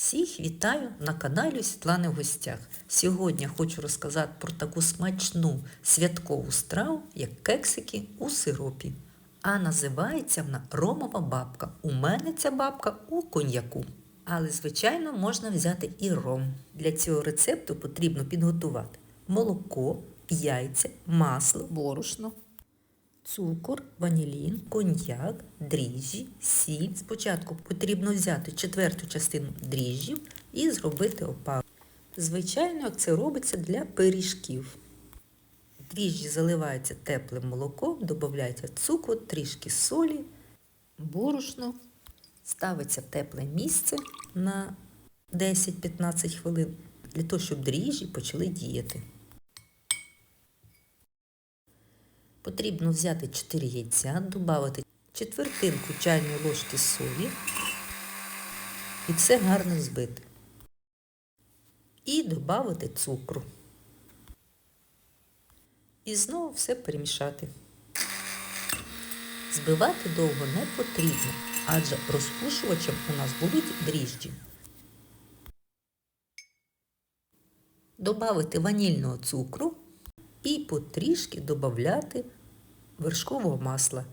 Всіх вітаю на каналі Світлани в гостях. Сьогодні хочу розказати про таку смачну святкову страву, як кексики у сиропі. А називається вона Ромова бабка. У мене ця бабка у коньяку. Але, звичайно, можна взяти і ром. Для цього рецепту потрібно підготувати молоко, яйця, масло, борошно, цукор, ванілін, коньяк, дріжджі, сіль. Спочатку потрібно взяти четверту частину дріжджів і зробити опару. Звичайно, як це робиться для пиріжків. Дріжджі заливаються теплим молоком, додається цукор, трішки солі, борошно, ставиться в тепле місце на 10-15 хвилин для того, щоб дріжджі почали діяти. Потрібно взяти 4 яйця, додати четвертинку чайної ложки солі і все гарно збити. І додати цукру. І знову все перемішати. Збивати довго не потрібно, адже розпушувачем у нас будуть дріжджі. Добавити ванільного цукру і потрішки додати вершкового масла.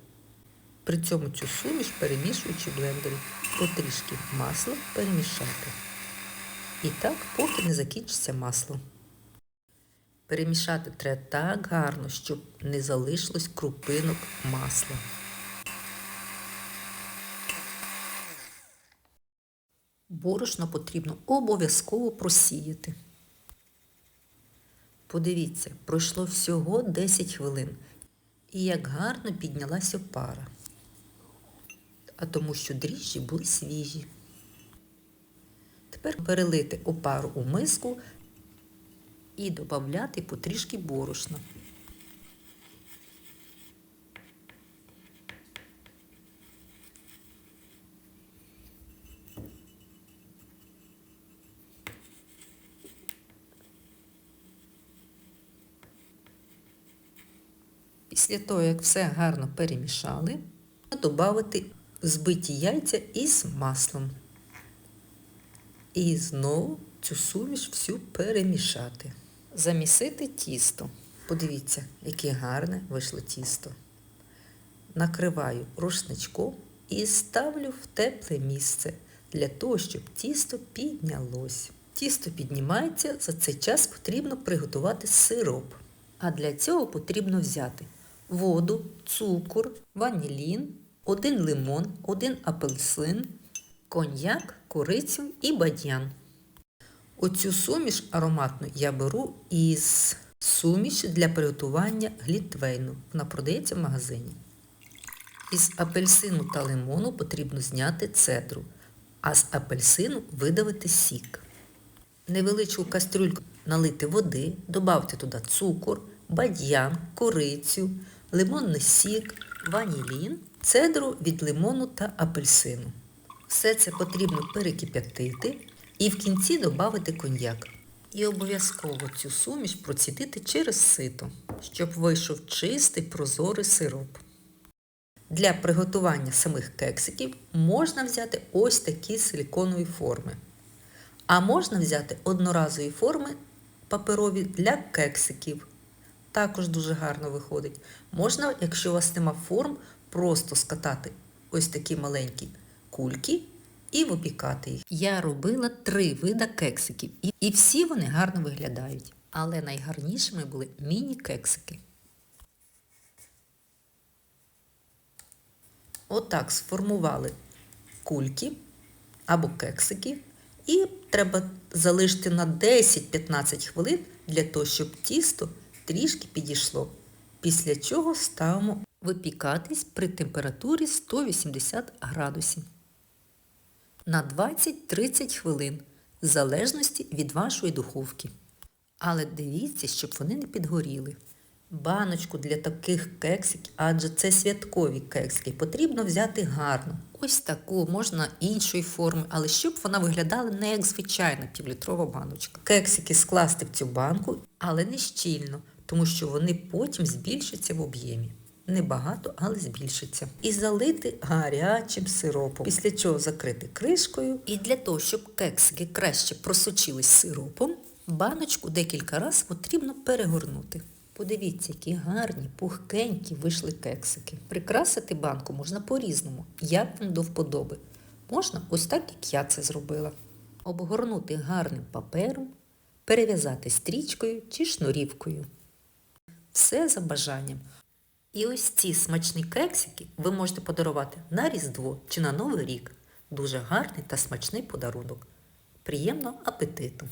При цьому цю суміш перемішуючи блендері, потрішки масла перемішати. І так, поки не закінчиться масло. Перемішати треба так гарно, щоб не залишилось крупинок масла. Борошно потрібно обов'язково просіяти. Подивіться, пройшло всього 10 хвилин. І як гарно піднялася пара. А тому що дріжджі були свіжі. Тепер перелити опару у миску і додати потрішки борошна. Після того, як все гарно перемішали, додати збиті яйця із маслом. І знову цю суміш всю перемішати. Замісити тісто. Подивіться, яке гарне вийшло тісто. Накриваю рушничком і ставлю в тепле місце для того, щоб тісто піднялось. Тісто піднімається, за цей час потрібно приготувати сироп. А для цього потрібно взяти воду, цукор, ванілін, один лимон, один апельсин, коньяк, корицю і бадьян. Оцю суміш ароматну я беру із суміші для приготування глітвейну. Вона продається в магазині. Із апельсину та лимону потрібно зняти цедру, а з апельсину видавити сік. Невеличку кастрюльку налити води, додати туди цукор, бадьян, корицю, лимонний сік, ванілін, цедру від лимону та апельсину. Все це потрібно перекип'ятити і в кінці додати коньяк. І обов'язково цю суміш процідити через сито, щоб вийшов чистий прозорий сироп. Для приготування самих кексиків можна взяти ось такі силіконові форми. А можна взяти одноразові форми паперові для кексиків. Також дуже гарно виходить. Можна, якщо у вас нема форм, просто скатати ось такі маленькі кульки і випікати їх. Я робила три вида кексиків, і, всі вони гарно виглядають. Але найгарнішими були міні-кексики. Отак сформували кульки або кексики. І треба залишити на 10-15 хвилин для того, щоб тісто трішки підійшло. Після чого ставимо випікатись при температурі 180 градусів на 20-30 хвилин, в залежності від вашої духовки. Але дивіться, щоб вони не підгоріли. Баночку для таких кексиків, адже це святкові кексики, потрібно взяти гарно. Ось таку, можна іншої форми, але щоб вона виглядала не як звичайна півлітрова баночка. Кексики скласти в цю банку, але не щільно, тому що вони потім збільшаться в об'ємі. небагато, але збільшиться. І залити гарячим сиропом. Після чого закрити кришкою. І для того, щоб кексики краще просочились сиропом, баночку декілька разів потрібно перегорнути. Подивіться, які гарні, пухкенькі вийшли кексики. Прикрасити банку можна по-різному, як вам до вподоби. Можна ось так, як я це зробила. Обгорнути гарним папером, перев'язати стрічкою чи шнурівкою. Все за бажанням. І ось ці смачні кексики ви можете подарувати на Різдво чи на Новий рік. Дуже гарний та смачний подарунок. Приємного апетиту!